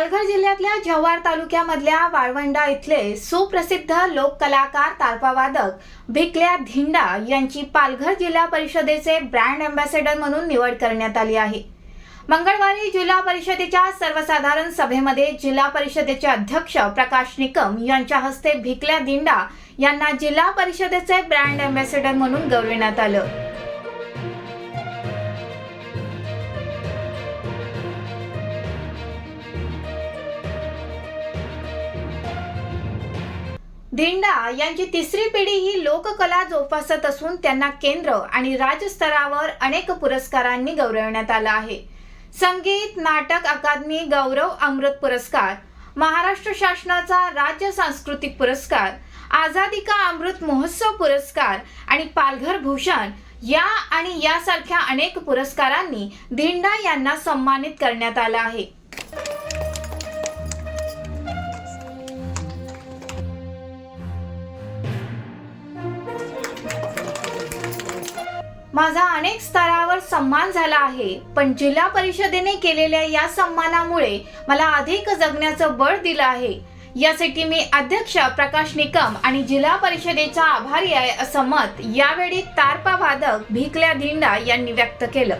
पालघर जिल्ह्यातल्या जव्हार तालुक्यामधल्या वाळवंडा इथले सुप्रसिद्ध लोककलाकार तारपावादक भिकल्या धिंडा यांची पालघर जिल्हा परिषदेचे ब्रँड अँबॅसेडर म्हणून निवड करण्यात आली आहे. मंगळवारी जिल्हा परिषदेच्या सर्वसाधारण सभेमध्ये जिल्हा परिषदेचे अध्यक्ष प्रकाश निकम यांच्या हस्ते भिकल्या धिंडा यांना जिल्हा परिषदेचे ब्रँड अँबॅसेडर म्हणून गौरविण्यात आलं. दिंडा यांची तिसरी पिढी ही लोककला जोपासत असून त्यांना केंद्र आणि राज्यस्तरावर अनेक पुरस्कारांनी गौरवण्यात आलं आहे. संगीत नाटक अकादमी गौरव अमृत पुरस्कार महाराष्ट्र शासनाचा राज्य सांस्कृतिक पुरस्कार आझादी का अमृत महोत्सव पुरस्कार आणि पालघर भूषण या आणि यासारख्या अनेक पुरस्कारांनी धिंडा यांना सन्मानित करण्यात आलं आहे. माझा अनेक स्तरावर सन्मान झाला आहे पण जिल्हा परिषदेने केलेल्या या सन्मानामुळे मला अधिक जगण्याचं बळ दिलं आहे. यासाठी मी अध्यक्ष प्रकाश निकम आणि जिल्हा परिषदेचा आभारी आहे असं मत यावेळी तारपा वादक भिकल्या धिंडा यांनी व्यक्त केलं.